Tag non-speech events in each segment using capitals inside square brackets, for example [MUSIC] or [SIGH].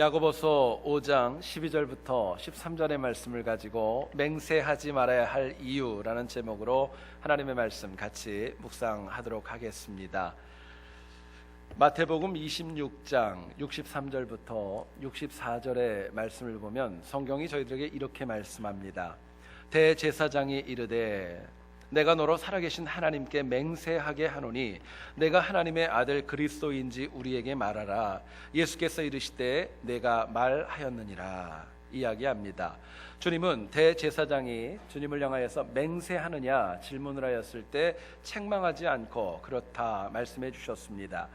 야고보서 5장 12절부터 13절의 말씀을 가지고 맹세하지 말아야 할 이유라는 제목으로 하나님의 말씀 같이 묵상하도록 하겠습니다. 마태복음 26장 63절부터 64절의 말씀을 보면 성경이 저희들에게 이렇게 말씀합니다. 대제사장이 이르되 내가 너로 살아계신 하나님께 맹세하게 하노니 내가 하나님의 아들 그리스도인지 우리에게 말하라 예수께서 이르시되 내가 말하였느니라 이야기합니다. 주님은 대제사장이 주님을 향하여서 맹세하느냐 질문을 하였을 때 책망하지 않고 그렇다 말씀해 주셨습니다.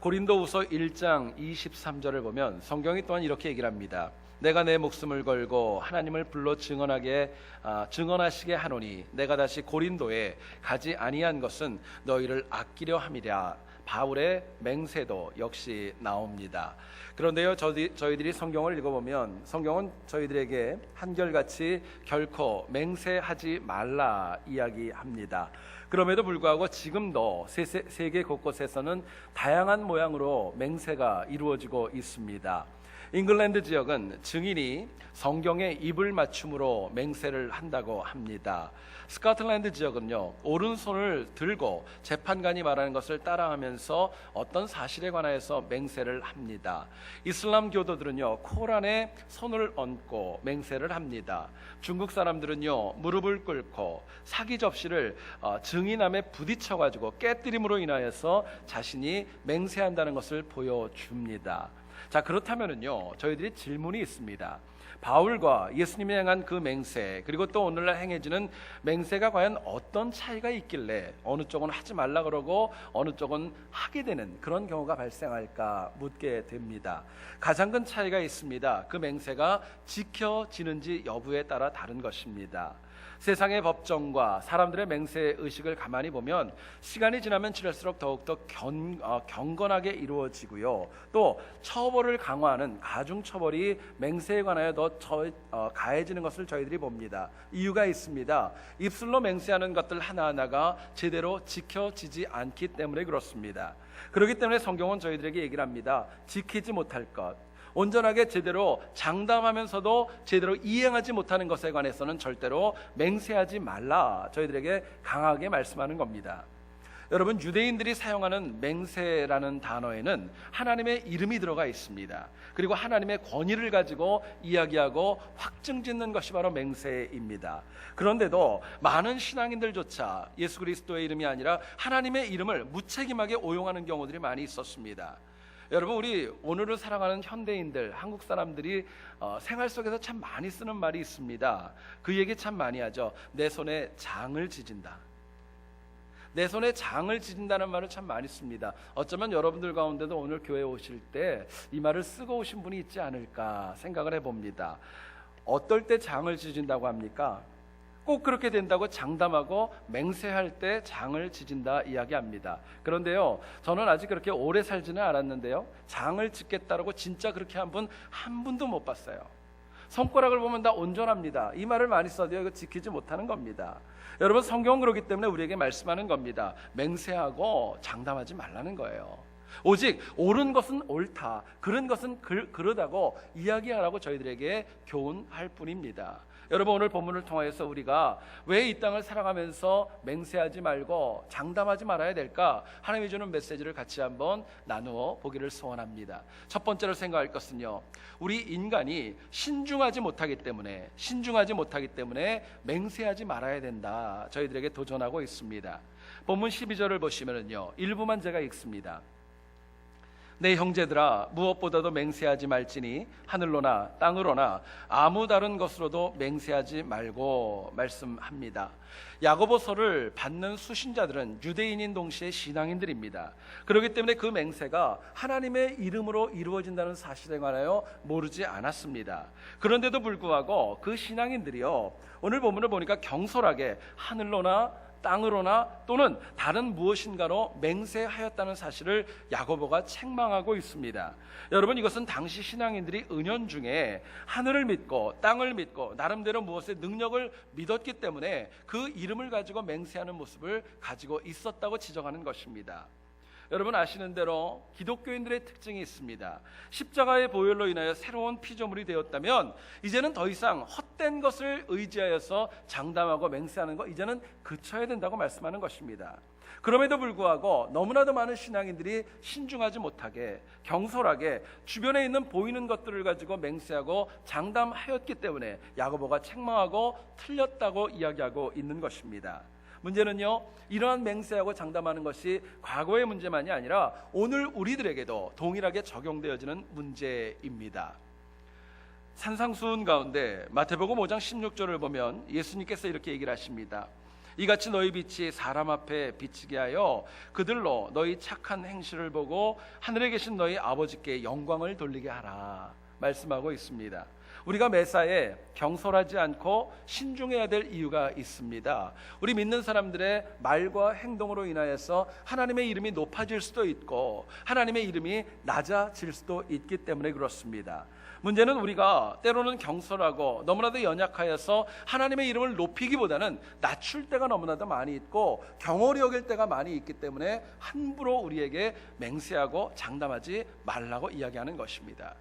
고린도후서 1장 23절을 보면 성경이 또한 이렇게 얘기를 합니다. 내가 내 목숨을 걸고 하나님을 불러 증언하게 아, 증언하시게 하노니 내가 다시 고린도에 가지 아니한 것은 너희를 아끼려 함이랴 바울의 맹세도 역시 나옵니다. 그런데요, 저희, 저희들이 성경을 읽어보면 성경은 저희들에게 한결같이 결코 맹세하지 말라 이야기합니다. 그럼에도 불구하고 지금도 세계 곳곳에서는 다양한 모양으로 맹세가 이루어지고 있습니다. 잉글랜드 지역은 증인이 성경에 입을 맞춤으로 맹세를 한다고 합니다. 스코틀랜드 지역은요 오른손을 들고 재판관이 말하는 것을 따라하면서 어떤 사실에 관하여서 맹세를 합니다. 이슬람 교도들은요 코란에 손을 얹고 맹세를 합니다. 중국 사람들은요 무릎을 꿇고 사기 접시를 어, 증인함에 부딪혀 가지고 깨뜨림으로 인하여서 자신이 맹세한다는 것을 보여줍니다. 자 그렇다면은요 저희들이 질문이 있습니다. 바울과 예수님이 행한 그 맹세 그리고 또 오늘날 행해지는 맹세가 과연 어떤 차이가 있길래 어느 쪽은 하지 말라 그러고 어느 쪽은 하게 되는 그런 경우가 발생할까 묻게 됩니다. 가장 큰 차이가 있습니다. 그 맹세가 지켜지는지 여부에 따라 다른 것입니다. 세상의 법정과 사람들의 맹세 의식을 가만히 보면 시간이 지나면 지날수록 더욱더 견, 어, 경건하게 이루어지고요. 또 처벌을 강화하는 가중 처벌이 맹세에 관하여 더 저, 어, 가해지는 것을 저희들이 봅니다. 이유가 있습니다. 입술로 맹세하는 것들 하나하나가 제대로 지켜지지 않기 때문에 그렇습니다. 그렇기 때문에 성경은 저희들에게 얘기를 합니다. 지키지 못할 것, 온전하게 제대로 장담하면서도 제대로 이행하지 못하는 것에 관해서는 절대로 맹세하지 말라 저희들에게 강하게 말씀하는 겁니다. 여러분 유대인들이 사용하는 맹세라는 단어에는 하나님의 이름이 들어가 있습니다. 그리고 하나님의 권위를 가지고 이야기하고 확증짓는 것이 바로 맹세입니다. 그런데도 많은 신앙인들조차 예수 그리스도의 이름이 아니라 하나님의 이름을 무책임하게 오용하는 경우들이 많이 있었습니다. 여러분 우리 오늘을 살아가는 현대인들 한국 사람들이 어, 생활 속에서 참 많이 쓰는 말이 있습니다. 그 얘기 참 많이 하죠. 내 손에 장을 지진다. 내 손에 장을 지진다는 말을 참 많이 씁니다. 어쩌면 여러분들 가운데도 오늘 교회 오실 때 이 말을 쓰고 오신 분이 있지 않을까 생각을 해봅니다. 어떨 때 장을 지진다고 합니까? 꼭 그렇게 된다고 장담하고 맹세할 때 장을 지진다 이야기합니다. 그런데요, 저는 아직 그렇게 오래 살지는 않았는데요, 장을 짓겠다라고 진짜 그렇게 한분한 분도 못 봤어요. 손가락을 보면 다 온전합니다. 이 말을 많이 써도 이거 지키지 못하는 겁니다. 여러분 성경은 그렇기 때문에 우리에게 말씀하는 겁니다. 맹세하고 장담하지 말라는 거예요. 오직 옳은 것은 옳다, 그런 것은 그, 그러다고 이야기하라고 저희들에게 교훈할 뿐입니다. 여러분 오늘 본문을 통하여서 우리가 왜 이 땅을 살아가면서 맹세하지 말고 장담하지 말아야 될까? 하나님이 주는 메시지를 같이 한번 나누어 보기를 소원합니다. 첫 번째로 생각할 것은요. 우리 인간이 신중하지 못하기 때문에 신중하지 못하기 때문에 맹세하지 말아야 된다. 저희들에게 도전하고 있습니다. 본문 12절을 보시면은요. 일부만 제가 읽습니다. 내 형제들아 무엇보다도 맹세하지 말지니 하늘로나 땅으로나 아무 다른 것으로도 맹세하지 말고 말씀합니다. 야고보서를 받는 수신자들은 유대인인 동시에 신앙인들입니다. 그렇기 때문에 그 맹세가 하나님의 이름으로 이루어진다는 사실에 관하여 모르지 않았습니다. 그런데도 불구하고 그 신앙인들이요 오늘 본문을 보니까 경솔하게 하늘로나 땅으로나 또는 다른 무엇인가로 맹세하였다는 사실을 야고보가 책망하고 있습니다. 여러분 이것은 당시 신앙인들이 은연 중에 하늘을 믿고 땅을 믿고 나름대로 무엇의 능력을 믿었기 때문에 그 이름을 가지고 맹세하는 모습을 가지고 있었다고 지적하는 것입니다. 여러분 아시는 대로 기독교인들의 특징이 있습니다. 십자가의 보혈로 인하여 새로운 피조물이 되었다면 이제는 더 이상 헛된 것을 의지하여서 장담하고 맹세하는 거 이제는 그쳐야 된다고 말씀하는 것입니다. 그럼에도 불구하고 너무나도 많은 신앙인들이 신중하지 못하게 경솔하게 주변에 있는 보이는 것들을 가지고 맹세하고 장담하였기 때문에 야고보가 책망하고 틀렸다고 이야기하고 있는 것입니다. 문제는요, 이러한 맹세하고 장담하는 것이 과거의 문제만이 아니라 오늘 우리들에게도 동일하게 적용되어지는 문제입니다. 산상수훈 가운데 마태복음 5장 16절을 보면 예수님께서 이렇게 얘기를 하십니다. 이같이 너희 빛이 사람 앞에 비치게 하여 그들로 너희 착한 행실을 보고 하늘에 계신 너희 아버지께 영광을 돌리게 하라 말씀하고 있습니다. 우리가 매사에 경솔하지 않고 신중해야 될 이유가 있습니다. 우리 믿는 사람들의 말과 행동으로 인하여서 하나님의 이름이 높아질 수도 있고 하나님의 이름이 낮아질 수도 있기 때문에 그렇습니다. 문제는 우리가 때로는 경솔하고 너무나도 연약하여서 하나님의 이름을 높이기보다는 낮출 때가 너무나도 많이 있고 경홀히 여길 때가 많이 있기 때문에 함부로 우리에게 맹세하고 장담하지 말라고 이야기하는 것입니다.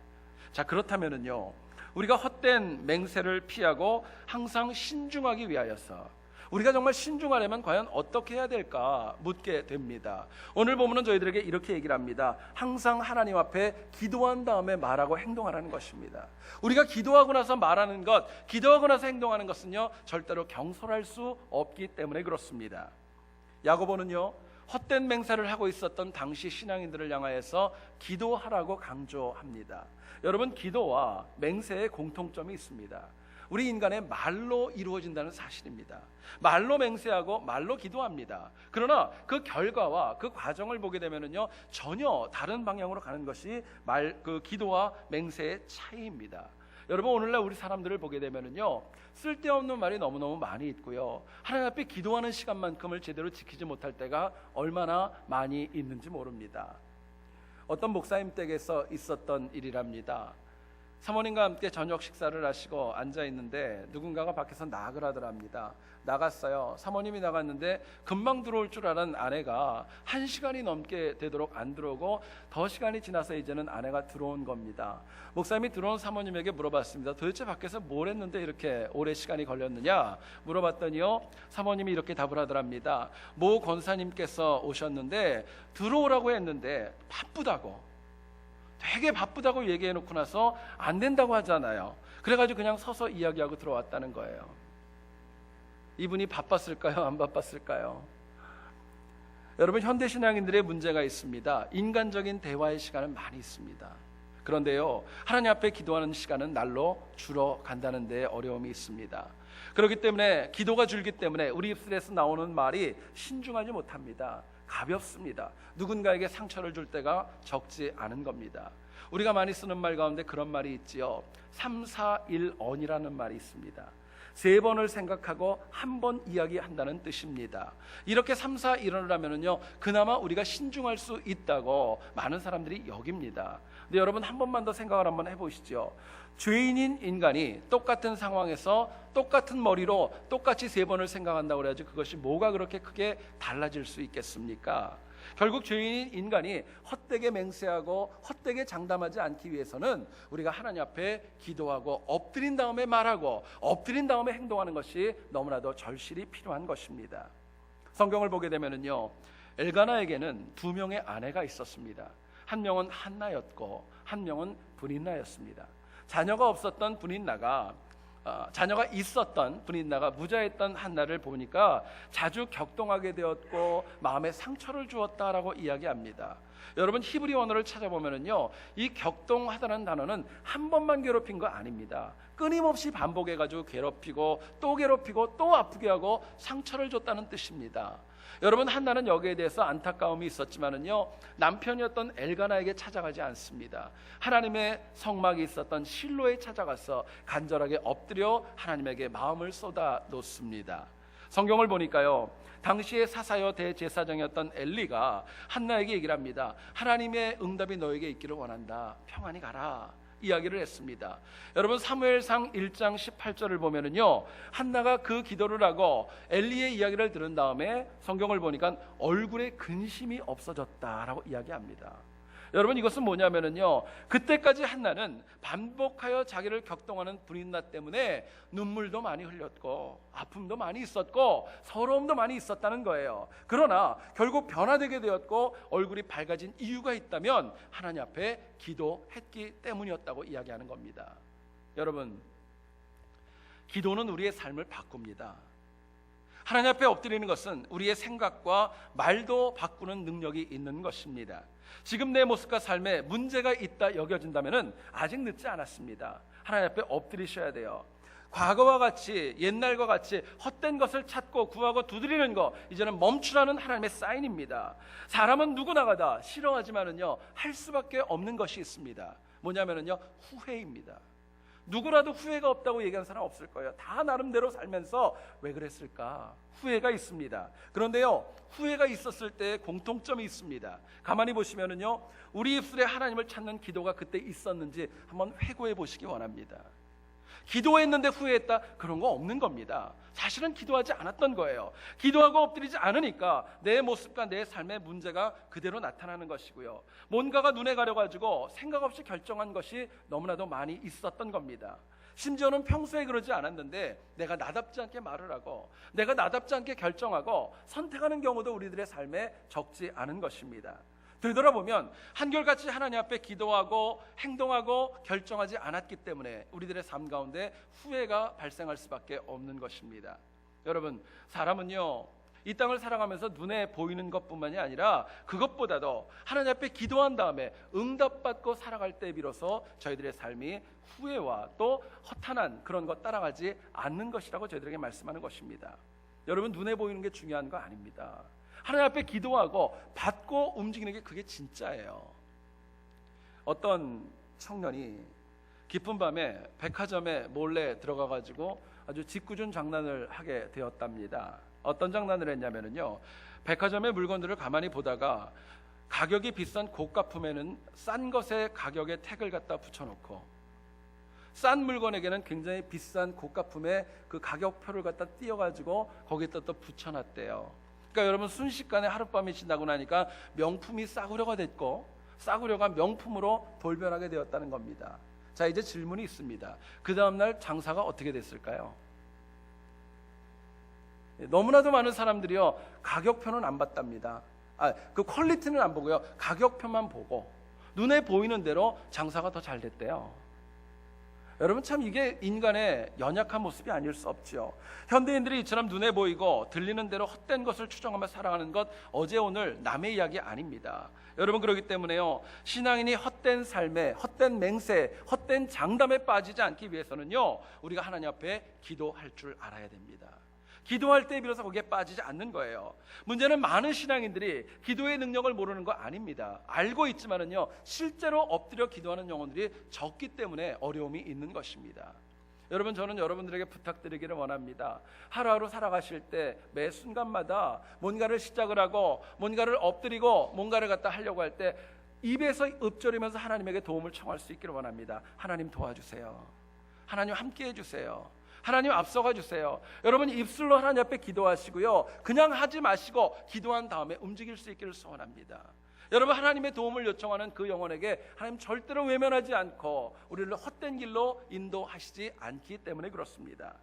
자 그렇다면은요 우리가 헛된 맹세를 피하고 항상 신중하기 위하여서 우리가 정말 신중하려면 과연 어떻게 해야 될까 묻게 됩니다. 오늘 보면은 저희들에게 이렇게 얘기를 합니다. 항상 하나님 앞에 기도한 다음에 말하고 행동하라는 것입니다. 우리가 기도하고 나서 말하는 것, 기도하고 나서 행동하는 것은요 절대로 경솔할 수 없기 때문에 그렇습니다. 야고보는요 헛된 맹세를 하고 있었던 당시 신앙인들을 향하여서 기도하라고 강조합니다. 여러분 기도와 맹세의 공통점이 있습니다. 우리 인간의 말로 이루어진다는 사실입니다. 말로 맹세하고 말로 기도합니다. 그러나 그 결과와 그 과정을 보게 되면은요 전혀 다른 방향으로 가는 것이 말 그 기도와 맹세의 차이입니다. 여러분 오늘날 우리 사람들을 보게 되면은요 쓸데없는 말이 너무너무 많이 있고요 하나님 앞에 기도하는 시간만큼을 제대로 지키지 못할 때가 얼마나 많이 있는지 모릅니다. 어떤 목사님 댁에서 있었던 일이랍니다. 사모님과 함께 저녁 식사를 하시고 앉아 있는데 누군가가 밖에서 나그라더랍니다 나갔어요. 사모님이 나갔는데 금방 들어올 줄 알은 아내가 한 시간이 넘게 되도록 안 들어오고 더 시간이 지나서 이제는 아내가 들어온 겁니다. 목사님이 들어온 사모님에게 물어봤습니다. 도대체 밖에서 뭘 했는데 이렇게 오래 시간이 걸렸느냐 물어봤더니요. 사모님이 이렇게 답을 하더랍니다. 모 권사님께서 오셨는데 들어오라고 했는데 바쁘다고 되게 바쁘다고 얘기해 놓고 나서 안 된다고 하잖아요. 그래가지고 그냥 서서 이야기하고 들어왔다는 거예요. 이분이 바빴을까요? 안 바빴을까요? 여러분 현대 신앙인들의 문제가 있습니다. 인간적인 대화의 시간은 많이 있습니다. 그런데요 하나님 앞에 기도하는 시간은 날로 줄어 간다는 데 어려움이 있습니다. 그렇기 때문에 기도가 줄기 때문에 우리 입술에서 나오는 말이 신중하지 못합니다. 가볍습니다. 누군가에게 상처를 줄 때가 적지 않은 겁니다. 우리가 많이 쓰는 말 가운데 그런 말이 있지요. 3, 4, 1 언이라는 말이 있습니다. 세 번을 생각하고 한 번 이야기한다는 뜻입니다. 이렇게 3, 4, 1을 하면은요, 그나마 우리가 신중할 수 있다고 많은 사람들이 여깁니다. 근데 여러분 한 번만 더 생각을 한번 해보시죠. 죄인인 인간이 똑같은 상황에서 똑같은 머리로 똑같이 세 번을 생각한다고 그래야지 그것이 뭐가 그렇게 크게 달라질 수 있겠습니까? 결국 죄인인 인간이 헛되게 맹세하고 헛되게 장담하지 않기 위해서는 우리가 하나님 앞에 기도하고 엎드린 다음에 말하고 엎드린 다음에 행동하는 것이 너무나도 절실히 필요한 것입니다. 성경을 보게 되면은요. 엘가나에게는 두 명의 아내가 있었습니다. 한 명은 한나였고 한 명은 분인나였습니다. 자녀가 없었던 분인나가 어, 자녀가 있었던 분인나가 무자했던 한나를 보니까 자주 격동하게 되었고 마음에 상처를 주었다라고 이야기합니다. 여러분 히브리 원어를 찾아보면은요 이 격동하다는 단어는 한 번만 괴롭힌 거 아닙니다. 끊임없이 반복해가지고 괴롭히고 또 괴롭히고 또 아프게 하고 상처를 줬다는 뜻입니다. 여러분 한나는 여기에 대해서 안타까움이 있었지만은요 남편이었던 엘가나에게 찾아가지 않습니다. 하나님의 성막이 있었던 실로에 찾아가서 간절하게 엎드려 하나님에게 마음을 쏟아 놓습니다. 성경을 보니까요. 당시의 사사여 대제사장이었던 엘리가 한나에게 얘기를 합니다. 하나님의 응답이 너에게 있기를 원한다. 평안히 가라. 이야기를 했습니다. 여러분 사무엘상 1장 18절을 보면은요. 한나가 그 기도를 하고 엘리의 이야기를 들은 다음에 성경을 보니까 얼굴에 근심이 없어졌다라고 이야기합니다. 여러분 이것은 뭐냐면은요. 그때까지 한나는 반복하여 자기를 격동하는 불인나 때문에 눈물도 많이 흘렸고 아픔도 많이 있었고 서러움도 많이 있었다는 거예요. 그러나 결국 변화되게 되었고 얼굴이 밝아진 이유가 있다면 하나님 앞에 기도했기 때문이었다고 이야기하는 겁니다. 여러분 기도는 우리의 삶을 바꿉니다. 하나님 앞에 엎드리는 것은 우리의 생각과 말도 바꾸는 능력이 있는 것입니다. 지금 내 모습과 삶에 문제가 있다 여겨진다면 아직 늦지 않았습니다. 하나님 앞에 엎드리셔야 돼요. 과거와 같이 옛날과 같이 헛된 것을 찾고 구하고 두드리는 거 이제는 멈추라는 하나님의 사인입니다. 사람은 누구나가 다 싫어하지만은요 할 수밖에 없는 것이 있습니다. 뭐냐면은요 후회입니다. 누구라도 후회가 없다고 얘기하는 사람 없을 거예요. 다 나름대로 살면서 왜 그랬을까? 후회가 있습니다. 그런데요, 후회가 있었을 때 공통점이 있습니다. 가만히 보시면은요, 우리 입술에 하나님을 찾는 기도가 그때 있었는지 한번 회고해 보시기 원합니다. 기도했는데 후회했다 그런 거 없는 겁니다. 사실은 기도하지 않았던 거예요. 기도하고 엎드리지 않으니까 내 모습과 내 삶의 문제가 그대로 나타나는 것이고요. 뭔가가 눈에 가려 가지고 생각 없이 결정한 것이 너무나도 많이 있었던 겁니다. 심지어는 평소에 그러지 않았는데 내가 나답지 않게 말을 하고 내가 나답지 않게 결정하고 선택하는 경우도 우리들의 삶에 적지 않은 것입니다. 되돌아보면 한결같이 하나님 앞에 기도하고 행동하고 결정하지 않았기 때문에 우리들의 삶 가운데 후회가 발생할 수밖에 없는 것입니다. 여러분, 사람은요. 이 땅을 살아가면서 눈에 보이는 것뿐만이 아니라 그것보다도 하나님 앞에 기도한 다음에 응답받고 살아갈 때 비로소 저희들의 삶이 후회와 또 허탄한 그런 것 따라가지 않는 것이라고 저희들에게 말씀하는 것입니다. 여러분 눈에 보이는 게 중요한 거 아닙니다. 하나님 앞에 기도하고 받고 움직이는 게 그게 진짜예요. 어떤 청년이 깊은 밤에 백화점에 몰래 들어가 가지고 아주 짓궂은 장난을 하게 되었답니다. 어떤 장난을 했냐면요. 백화점의 물건들을 가만히 보다가 가격이 비싼 고가품에는 싼 것의 가격에 택을 갖다 붙여놓고 싼 물건에게는 굉장히 비싼 고가품의 그 가격표를 갖다 띄어가지고 거기다 또 붙여놨대요. 그러니까 여러분 순식간에 하룻밤이 지나고 나니까 명품이 싸구려가 됐고 싸구려가 명품으로 돌변하게 되었다는 겁니다. 자 이제 질문이 있습니다. 그 다음날 장사가 어떻게 됐을까요? 너무나도 많은 사람들이요 가격표는 안 봤답니다. 아, 그 퀄리티는 안 보고요 가격표만 보고 눈에 보이는 대로 장사가 더 잘 됐대요. 여러분 참 이게 인간의 연약한 모습이 아닐 수 없지요. 현대인들이 이처럼 눈에 보이고 들리는 대로 헛된 것을 추정하며 살아가는 것 어제 오늘 남의 이야기 아닙니다. 여러분 그러기 때문에요. 신앙인이 헛된 삶에 헛된 맹세, 헛된 장담에 빠지지 않기 위해서는요. 우리가 하나님 앞에 기도할 줄 알아야 됩니다. 기도할 때 비로소 거기에 빠지지 않는 거예요. 문제는 많은 신앙인들이 기도의 능력을 모르는 거 아닙니다. 알고 있지만은요, 실제로 엎드려 기도하는 영혼들이 적기 때문에 어려움이 있는 것입니다. 여러분 저는 여러분들에게 부탁드리기를 원합니다. 하루하루 살아가실 때 매 순간마다 뭔가를 시작을 하고 뭔가를 엎드리고 뭔가를 갖다 하려고 할 때 입에서 읊조리면서 하나님에게 도움을 청할 수 있기를 원합니다. 하나님 도와주세요. 하나님 함께 해주세요. 하나님 앞서가 주세요. 여러분 입술로 하나님 앞에 기도하시고요. 그냥 하지 마시고 기도한 다음에 움직일 수 있기를 소원합니다. 여러분 하나님의 도움을 요청하는 그 영혼에게 하나님 절대로 외면하지 않고 우리를 헛된 길로 인도하시지 않기 때문에 그렇습니다.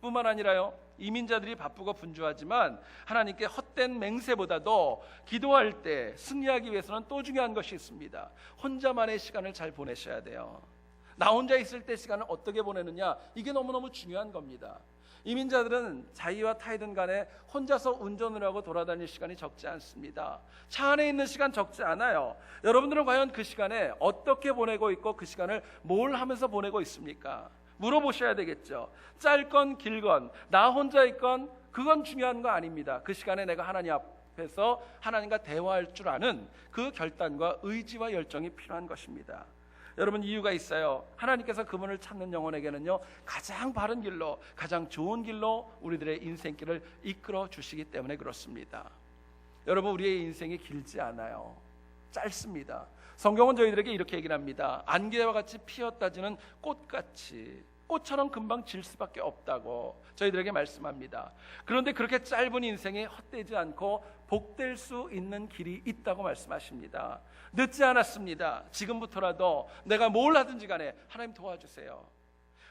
뿐만 아니라요 이민자들이 바쁘고 분주하지만 하나님께 헛된 맹세보다도 기도할 때 승리하기 위해서는 또 중요한 것이 있습니다. 혼자만의 시간을 잘 보내셔야 돼요. 나 혼자 있을 때 시간을 어떻게 보내느냐 이게 너무너무 중요한 겁니다. 이민자들은 자기와 타이든 간에 혼자서 운전을 하고 돌아다닐 시간이 적지 않습니다. 차 안에 있는 시간 적지 않아요. 여러분들은 과연 그 시간에 어떻게 보내고 있고 그 시간을 뭘 하면서 보내고 있습니까? 물어보셔야 되겠죠. 짧건 길건 나 혼자 있건 그건 중요한 거 아닙니다. 그 시간에 내가 하나님 앞에서 하나님과 대화할 줄 아는 그 결단과 의지와 열정이 필요한 것입니다. 여러분 이유가 있어요. 하나님께서 그분을 찾는 영혼에게는요 가장 바른 길로 가장 좋은 길로 우리들의 인생길을 이끌어 주시기 때문에 그렇습니다. 여러분 우리의 인생이 길지 않아요. 짧습니다. 성경은 저희들에게 이렇게 얘기를 합니다. 안개와 같이 피었다지는 꽃같이 꽃처럼 금방 질 수밖에 없다고 저희들에게 말씀합니다. 그런데 그렇게 짧은 인생이 헛되지 않고 복될 수 있는 길이 있다고 말씀하십니다. 늦지 않았습니다. 지금부터라도 내가 뭘 하든지 간에 하나님 도와주세요.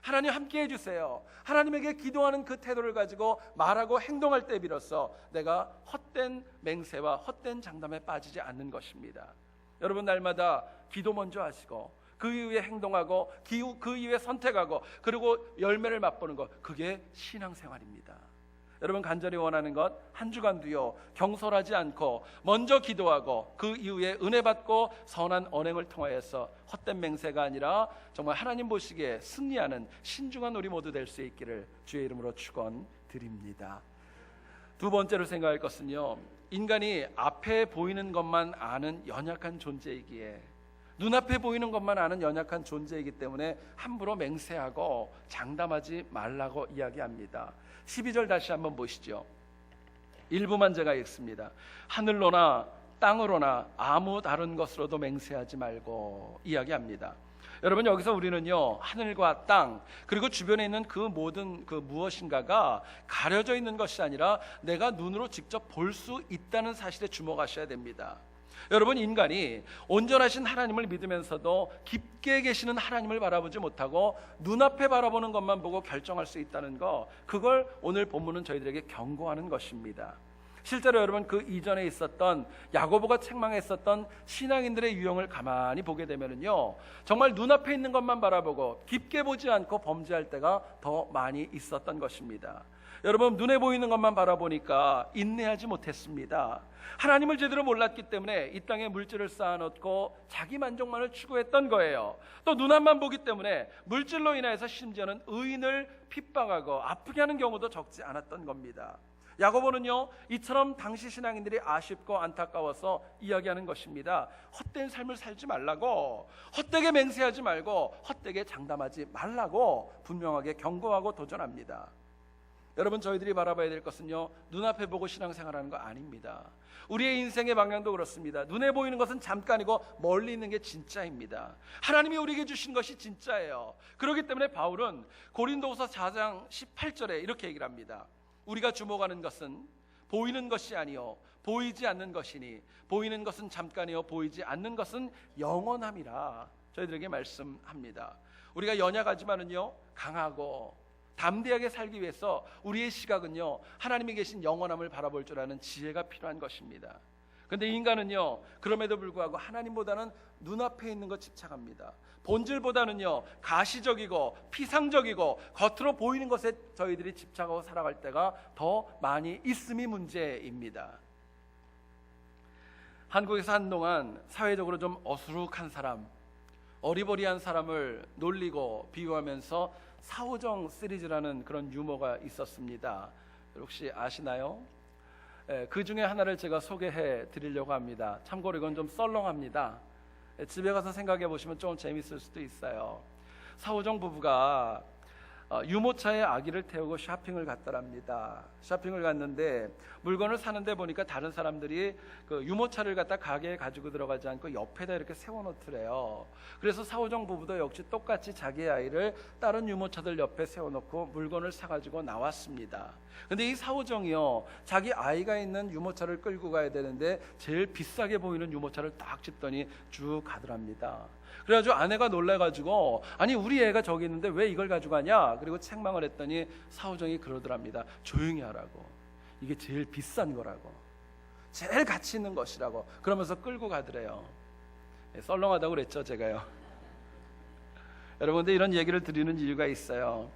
하나님 함께 해주세요. 하나님에게 기도하는 그 태도를 가지고 말하고 행동할 때 비로소 내가 헛된 맹세와 헛된 장담에 빠지지 않는 것입니다. 여러분 날마다 기도 먼저 하시고 그 이후에 행동하고 기후- 그 이후에 선택하고 그리고 열매를 맛보는 것 그게 신앙생활입니다. 여러분 간절히 원하는 것 한 주간도요 경솔하지 않고 먼저 기도하고 그 이후에 은혜 받고 선한 언행을 통하여서 헛된 맹세가 아니라 정말 하나님 보시기에 승리하는 신중한 우리 모두 될 수 있기를 주의 이름으로 축원드립니다. 두 번째로 생각할 것은요 인간이 앞에 보이는 것만 아는 연약한 존재이기에 눈앞에 보이는 것만 아는 연약한 존재이기 때문에 함부로 맹세하고 장담하지 말라고 이야기합니다. 12절 다시 한번 보시죠. 일부만 제가 읽습니다. 하늘로나 땅으로나 아무 다른 것으로도 맹세하지 말고 이야기합니다. 여러분 여기서 우리는요 하늘과 땅 그리고 주변에 있는 그 모든 그 무엇인가가 가려져 있는 것이 아니라 내가 눈으로 직접 볼 수 있다는 사실에 주목하셔야 됩니다. 여러분 인간이 온전하신 하나님을 믿으면서도 깊게 계시는 하나님을 바라보지 못하고 눈앞에 바라보는 것만 보고 결정할 수 있다는 거 그걸 오늘 본문은 저희들에게 경고하는 것입니다. 실제로 여러분 그 이전에 있었던 야고보가 책망했었던 신앙인들의 유형을 가만히 보게 되면은요 정말 눈앞에 있는 것만 바라보고 깊게 보지 않고 범죄할 때가 더 많이 있었던 것입니다. 여러분 눈에 보이는 것만 바라보니까 인내하지 못했습니다. 하나님을 제대로 몰랐기 때문에 이 땅에 물질을 쌓아놓고 자기 만족만을 추구했던 거예요. 또 눈앞만 보기 때문에 물질로 인해서 심지어는 의인을 핍박하고 아프게 하는 경우도 적지 않았던 겁니다. 야고보는요 이처럼 당시 신앙인들이 아쉽고 안타까워서 이야기하는 것입니다. 헛된 삶을 살지 말라고 헛되게 맹세하지 말고 헛되게 장담하지 말라고 분명하게 경고하고 도전합니다. 여러분 저희들이 바라봐야 될 것은요 눈앞에 보고 신앙생활하는 거 아닙니다. 우리의 인생의 방향도 그렇습니다. 눈에 보이는 것은 잠깐이고 멀리 있는 게 진짜입니다. 하나님이 우리에게 주신 것이 진짜예요. 그렇기 때문에 바울은 고린도후서 4장 18절에 이렇게 얘기를 합니다. 우리가 주목하는 것은 보이는 것이 아니요 보이지 않는 것이니 보이는 것은 잠깐이요 보이지 않는 것은 영원함이라 저희들에게 말씀합니다. 우리가 연약하지만은요 강하고 담대하게 살기 위해서 우리의 시각은요 하나님이 계신 영원함을 바라볼 줄 아는 지혜가 필요한 것입니다. 근데 인간은요 그럼에도 불구하고 하나님보다는 눈앞에 있는 것 집착합니다. 본질보다는요 가시적이고 피상적이고 겉으로 보이는 것에 저희들이 집착하고 살아갈 때가 더 많이 있음이 문제입니다. 한국에서 한동안 사회적으로 좀 어수룩한 사람, 어리버리한 사람을 놀리고 비유하면서 사오정 시리즈라는 그런 유머가 있었습니다. 혹시 아시나요? 예, 그 중에 하나를 제가 소개해 드리려고 합니다. 참고로 이건 좀 썰렁합니다. 예, 집에 가서 생각해 보시면 좀 재밌을 수도 있어요. 사오정 부부가 어, 유모차에 아기를 태우고 쇼핑을 갔더랍니다. 쇼핑을 갔는데 물건을 사는데 보니까 다른 사람들이 그 유모차를 갖다 가게에 가지고 들어가지 않고 옆에다 이렇게 세워놓더래요. 그래서 사오정 부부도 역시 똑같이 자기 아이를 다른 유모차들 옆에 세워놓고 물건을 사가지고 나왔습니다. 근데 이 사오정이요, 자기 아이가 있는 유모차를 끌고 가야 되는데 제일 비싸게 보이는 유모차를 딱 집더니 쭉 가더랍니다. 그래가지고 아내가 놀래가지고 아니 우리 애가 저기 있는데 왜 이걸 가져가냐? 그리고 책망을 했더니 사오정이 그러더랍니다 조용히 하라고. 이게 제일 비싼 거라고. 제일 가치 있는 것이라고. 그러면서 끌고 가더래요. 예, 썰렁하다고 그랬죠 제가요. [LAUGHS] 여러분들 이런 얘기를 드리는 이유가 있어요.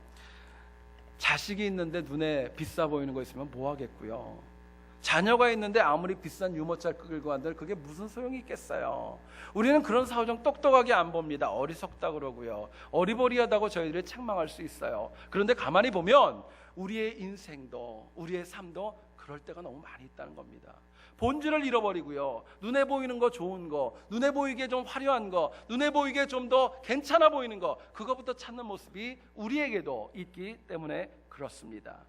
자식이 있는데 눈에 비싸 보이는 거 있으면 뭐 하겠고요 자녀가 있는데 아무리 비싼 유모차를 끌고 간들 그게 무슨 소용이 있겠어요. 우리는 그런 사오정 똑똑하게 안 봅니다. 어리석다 그러고요. 어리버리하다고 저희들이 책망할 수 있어요. 그런데 가만히 보면 우리의 인생도 우리의 삶도 그럴 때가 너무 많이 있다는 겁니다. 본질을 잃어버리고요. 눈에 보이는 거 좋은 거, 눈에 보이게 좀 화려한 거, 눈에 보이게 좀 더 괜찮아 보이는 거, 그거부터 찾는 모습이 우리에게도 있기 때문에 그렇습니다.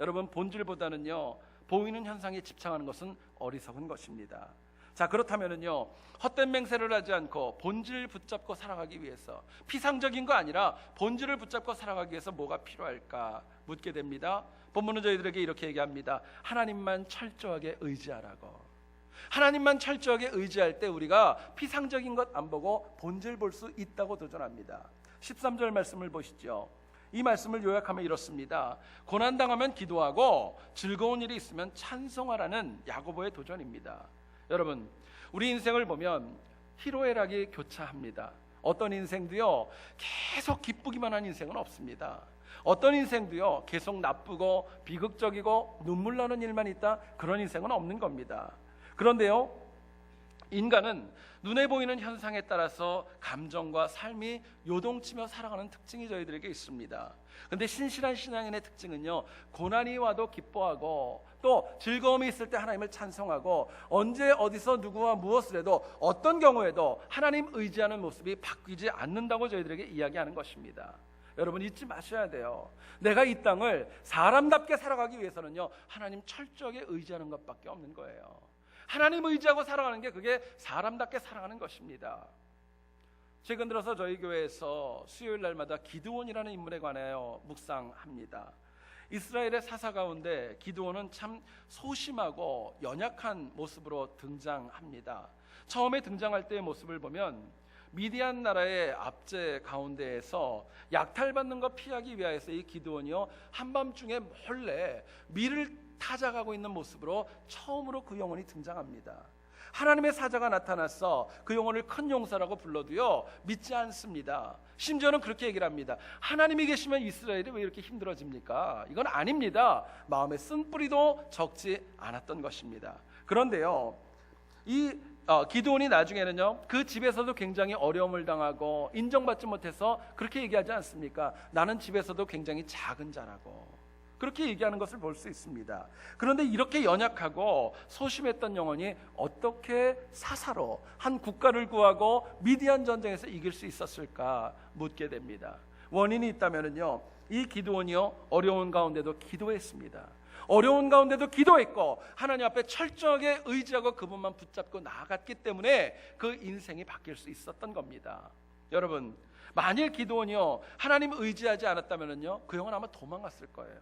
여러분 본질보다는요. 보이는 현상에 집착하는 것은 어리석은 것입니다. 자 그렇다면은요 헛된 맹세를 하지 않고 본질 붙잡고 살아가기 위해서 피상적인 거 아니라 본질을 붙잡고 살아가기 위해서 뭐가 필요할까 묻게 됩니다. 본문은 저희들에게 이렇게 얘기합니다. 하나님만 철저하게 의지하라고. 하나님만 철저하게 의지할 때 우리가 피상적인 것 안 보고 본질 볼 수 있다고 도전합니다. 13절 말씀을 보시죠. 이 말씀을 요약하면 이렇습니다. 고난 당하면 기도하고 즐거운 일이 있으면 찬송하라는 야고보의 도전입니다. 여러분, 우리 인생을 보면 희로애락이 교차합니다. 어떤 인생도요 계속 기쁘기만 한 인생은 없습니다. 어떤 인생도요 계속 나쁘고 비극적이고 눈물 나는 일만 있다 그런 인생은 없는 겁니다. 그런데요 인간은 눈에 보이는 현상에 따라서 감정과 삶이 요동치며 살아가는 특징이 저희들에게 있습니다. 근데 신실한 신앙인의 특징은요, 고난이 와도 기뻐하고 또 즐거움이 있을 때 하나님을 찬송하고 언제 어디서 누구와 무엇을 해도 어떤 경우에도 하나님 의지하는 모습이 바뀌지 않는다고 저희들에게 이야기하는 것입니다. 여러분 잊지 마셔야 돼요. 내가 이 땅을 사람답게 살아가기 위해서는요, 하나님 철저하게 의지하는 것밖에 없는 거예요. 하나님 의지하고 살아가는 게 그게 사람답게 살아가는 것입니다. 최근 들어서 저희 교회에서 수요일 날마다 기드온이라는 인물에 관하여 묵상합니다. 이스라엘의 사사 가운데 기드온은 참 소심하고 연약한 모습으로 등장합니다. 처음에 등장할 때의 모습을 보면 미디안 나라의 압제 가운데에서 약탈받는 것 피하기 위하여서 이 기드온이요 한밤중에 몰래 밀을 타작하고 있는 모습으로 처음으로 그 영혼이 등장합니다. 하나님의 사자가 나타나서 그 영혼을 큰 용사라고 불러도요 믿지 않습니다. 심지어는 그렇게 얘기를 합니다. 하나님이 계시면 이스라엘이 왜 이렇게 힘들어집니까? 이건 아닙니다. 마음의 쓴 뿌리도 적지 않았던 것입니다. 그런데요, 이 어, 기도원이 나중에는요 그 집에서도 굉장히 어려움을 당하고 인정받지 못해서 그렇게 얘기하지 않습니까? 나는 집에서도 굉장히 작은 자라고 그렇게 얘기하는 것을 볼 수 있습니다. 그런데 이렇게 연약하고 소심했던 영혼이 어떻게 사사로 한 국가를 구하고 미디안 전쟁에서 이길 수 있었을까 묻게 됩니다. 원인이 있다면은요 이 기도원이요 어려운 가운데도 기도했습니다. 어려운 가운데도 기도했고 하나님 앞에 철저하게 의지하고 그분만 붙잡고 나아갔기 때문에 그 인생이 바뀔 수 있었던 겁니다. 여러분 만일 기도원이요 하나님 의지하지 않았다면은요 그 영혼 아마 도망갔을 거예요.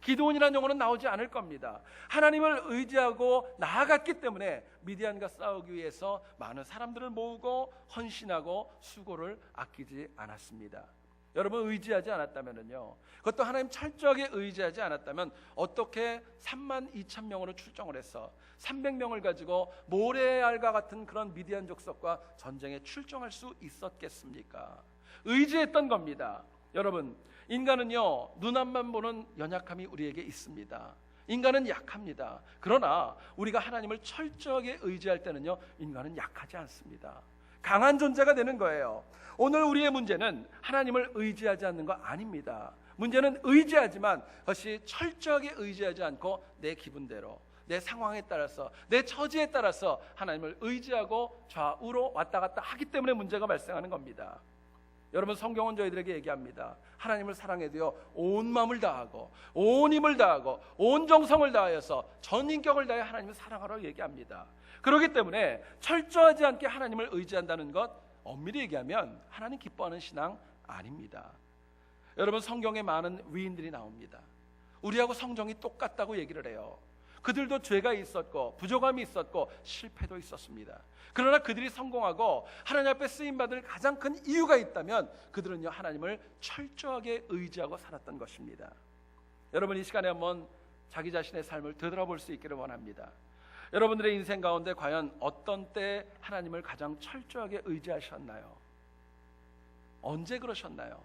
기도원이라는 영혼은 나오지 않을 겁니다. 하나님을 의지하고 나아갔기 때문에 미디안과 싸우기 위해서 많은 사람들을 모으고 헌신하고 수고를 아끼지 않았습니다. 여러분 의지하지 않았다면은요. 그것도 하나님 철저하게 의지하지 않았다면 어떻게 3만 2천 명으로 출정을 해서 300명을 가지고 모래알과 같은 그런 미디안 족속과 전쟁에 출정할 수 있었겠습니까? 의지했던 겁니다. 여러분 인간은요 눈앞만 보는 연약함이 우리에게 있습니다. 인간은 약합니다. 그러나 우리가 하나님을 철저하게 의지할 때는요 인간은 약하지 않습니다. 강한 존재가 되는 거예요. 오늘 우리의 문제는 하나님을 의지하지 않는 거 아닙니다. 문제는 의지하지만 그것이 철저하게 의지하지 않고 내 기분대로 내 상황에 따라서 내 처지에 따라서 하나님을 의지하고 좌우로 왔다 갔다 하기 때문에 문제가 발생하는 겁니다. 여러분 성경은 저희들에게 얘기합니다. 하나님을 사랑해 도요 온 마음을 다하고 온 힘을 다하고 온 정성을 다하여서 전 인격을 다해 하나님을 사랑하라고 얘기합니다. 그렇기 때문에 철저하지 않게 하나님을 의지한다는 것 엄밀히 얘기하면 하나님 기뻐하는 신앙 아닙니다. 여러분 성경에 많은 위인들이 나옵니다. 우리하고 성정이 똑같다고 얘기를 해요. 그들도 죄가 있었고 부족함이 있었고 실패도 있었습니다. 그러나 그들이 성공하고 하나님 앞에 쓰임 받을 가장 큰 이유가 있다면 그들은요 하나님을 철저하게 의지하고 살았던 것입니다. 여러분 이 시간에 한번 자기 자신의 삶을 되돌아볼 수 있기를 원합니다. 여러분들의 인생 가운데 과연 어떤 때 하나님을 가장 철저하게 의지하셨나요? 언제 그러셨나요?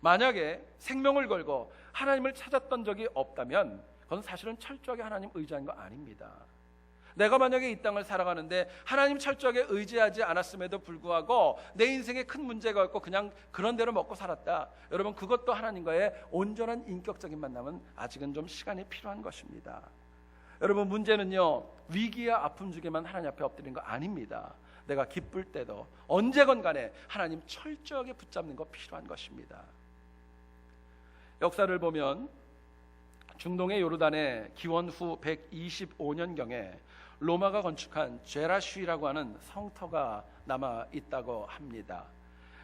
만약에 생명을 걸고 하나님을 찾았던 적이 없다면 그건 사실은 철저하게 하나님 의지한 거 아닙니다. 내가 만약에 이 땅을 살아가는데 하나님 철저하게 의지하지 않았음에도 불구하고 내 인생에 큰 문제가 없고 그냥 그런 대로 먹고 살았다. 여러분 그것도 하나님과의 온전한 인격적인 만남은 아직은 좀 시간이 필요한 것입니다. 여러분 문제는요 위기와 아픔 중에만 하나님 앞에 엎드린 거 아닙니다. 내가 기쁠 때도 언제건 간에 하나님 철저하게 붙잡는 거 필요한 것입니다. 역사를 보면 중동의 요르단의 기원 후 125년경에 로마가 건축한 제라쉬라고 하는 성터가 남아 있다고 합니다.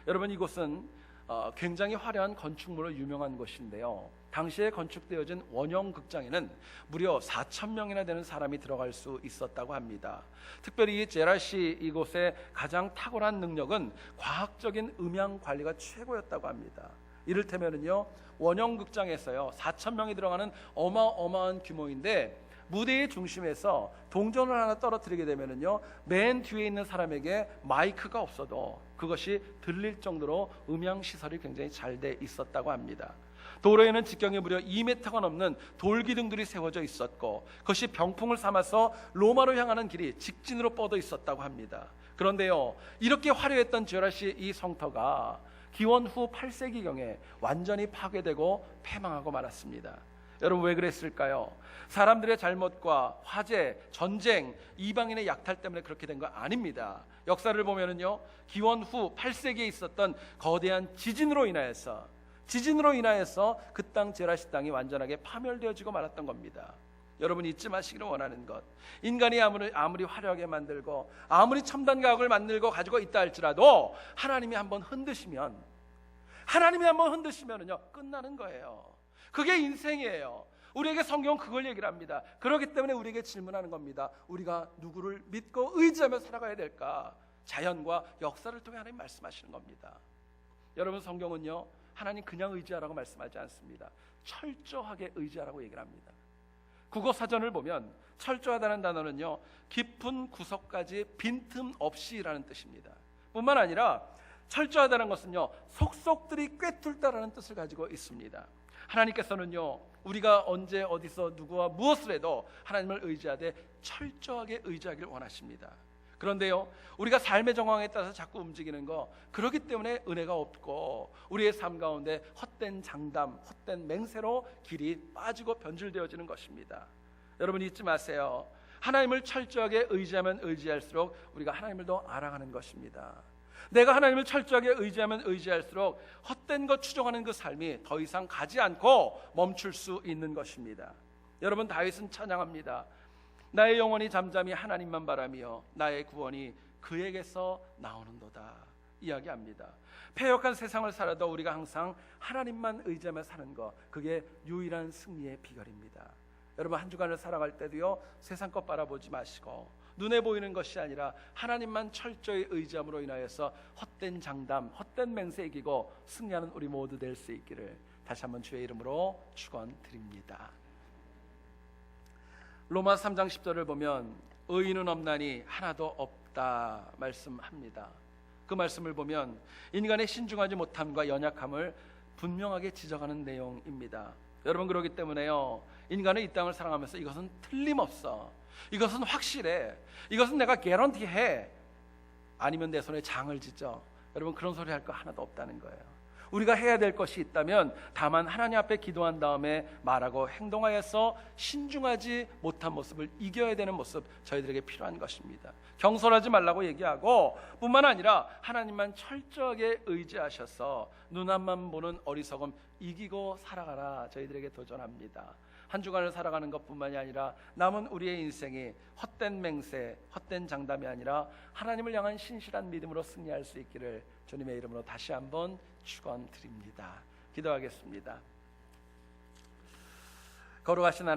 여러분 이곳은 어, 굉장히 화려한 건축물로 유명한 곳인데요. 당시에 건축되어진 원형 극장에는 무려 4천 명이나 되는 사람이 들어갈 수 있었다고 합니다. 특별히 이 제라시 이곳의 가장 탁월한 능력은 과학적인 음향 관리가 최고였다고 합니다. 이를테면은요 원형 극장에서요 4천 명이 들어가는 어마어마한 규모인데 무대의 중심에서 동전을 하나 떨어뜨리게 되면은요 맨 뒤에 있는 사람에게 마이크가 없어도 그것이 들릴 정도로 음향 시설이 굉장히 잘 돼 있었다고 합니다. 도로에는 직경이 무려 2m가 넘는 돌기둥들이 세워져 있었고 그것이 병풍을 삼아서 로마로 향하는 길이 직진으로 뻗어 있었다고 합니다. 그런데요 이렇게 화려했던 제라시 이 성터가 기원 후 8세기경에 완전히 파괴되고 패망하고 말았습니다. 여러분 왜 그랬을까요? 사람들의 잘못과 화재, 전쟁, 이방인의 약탈 때문에 그렇게 된 거 아닙니다. 역사를 보면은요, 기원 후 8세기에 있었던 거대한 지진으로 인하여서 지진으로 인하여서 그 땅 제라시 땅이 완전하게 파멸되어지고 말았던 겁니다. 여러분 잊지 마시기를 원하는 것. 인간이 아무리 아무리 화려하게 만들고 아무리 첨단 과학을 만들고 가지고 있다 할지라도 하나님이 한번 흔드시면 하나님이 한번 흔드시면은요 끝나는 거예요. 그게 인생이에요. 우리에게 성경은 그걸 얘기를 합니다. 그렇기 때문에 우리에게 질문하는 겁니다. 우리가 누구를 믿고 의지하며 살아가야 될까? 자연과 역사를 통해 하나님 말씀하시는 겁니다. 여러분 성경은요 하나님 그냥 의지하라고 말씀하지 않습니다. 철저하게 의지하라고 얘기를 합니다. 국어 사전을 보면 철저하다는 단어는요 깊은 구석까지 빈틈 없이라는 뜻입니다. 뿐만 아니라 철저하다는 것은요 속속들이 꿰뚫다라는 뜻을 가지고 있습니다. 하나님께서는요 우리가 언제 어디서 누구와 무엇을 해도 하나님을 의지하되 철저하게 의지하기를 원하십니다. 그런데요 우리가 삶의 정황에 따라서 자꾸 움직이는 거 그렇기 때문에 은혜가 없고 우리의 삶 가운데 헛된 장담, 헛된 맹세로 길이 빠지고 변질되어지는 것입니다. 여러분 잊지 마세요. 하나님을 철저하게 의지하면 의지할수록 우리가 하나님을 더 알아가는 것입니다. 내가 하나님을 철저하게 의지하면 의지할수록 헛된 것 추종하는 그 삶이 더 이상 가지 않고 멈출 수 있는 것입니다. 여러분 다윗은 찬양합니다. 나의 영혼이 잠잠히 하나님만 바라며 나의 구원이 그에게서 나오는도다 이야기합니다. 패역한 세상을 살아도 우리가 항상 하나님만 의지하며 사는 것 그게 유일한 승리의 비결입니다. 여러분 한 주간을 살아갈 때도요 세상 것 바라보지 마시고 눈에 보이는 것이 아니라 하나님만 철저히 의지함으로 인하여서 헛된 장담, 헛된 맹세 이기고 승리하는 우리 모두 될 수 있기를 다시 한번 주의 이름으로 축원드립니다. 로마 3장 10절을 보면 의인은 없나니 하나도 없다 말씀합니다. 그 말씀을 보면 인간의 신중하지 못함과 연약함을 분명하게 지적하는 내용입니다. 여러분 그러기 때문에요. 인간은 이 땅을 사랑하면서 이것은 틀림없어. 이것은 확실해. 이것은 내가 개런티해. 아니면 내 손에 장을 짓죠. 여러분 그런 소리 할 거 하나도 없다는 거예요. 우리가 해야 될 것이 있다면 다만 하나님 앞에 기도한 다음에 말하고 행동하여서 신중하지 못한 모습을 이겨야 되는 모습 저희들에게 필요한 것입니다. 경솔하지 말라고 얘기하고 뿐만 아니라 하나님만 철저하게 의지하셔서 눈앞만 보는 어리석음 이기고 살아가라 저희들에게 도전합니다. 한 주간을 살아가는 것뿐만이 아니라 남은 우리의 인생이 헛된 맹세, 헛된 장담이 아니라 하나님을 향한 신실한 믿음으로 승리할 수 있기를 주님의 이름으로 다시 한번 축원드립니다. 기도하겠습니다. 거룩하신 하나님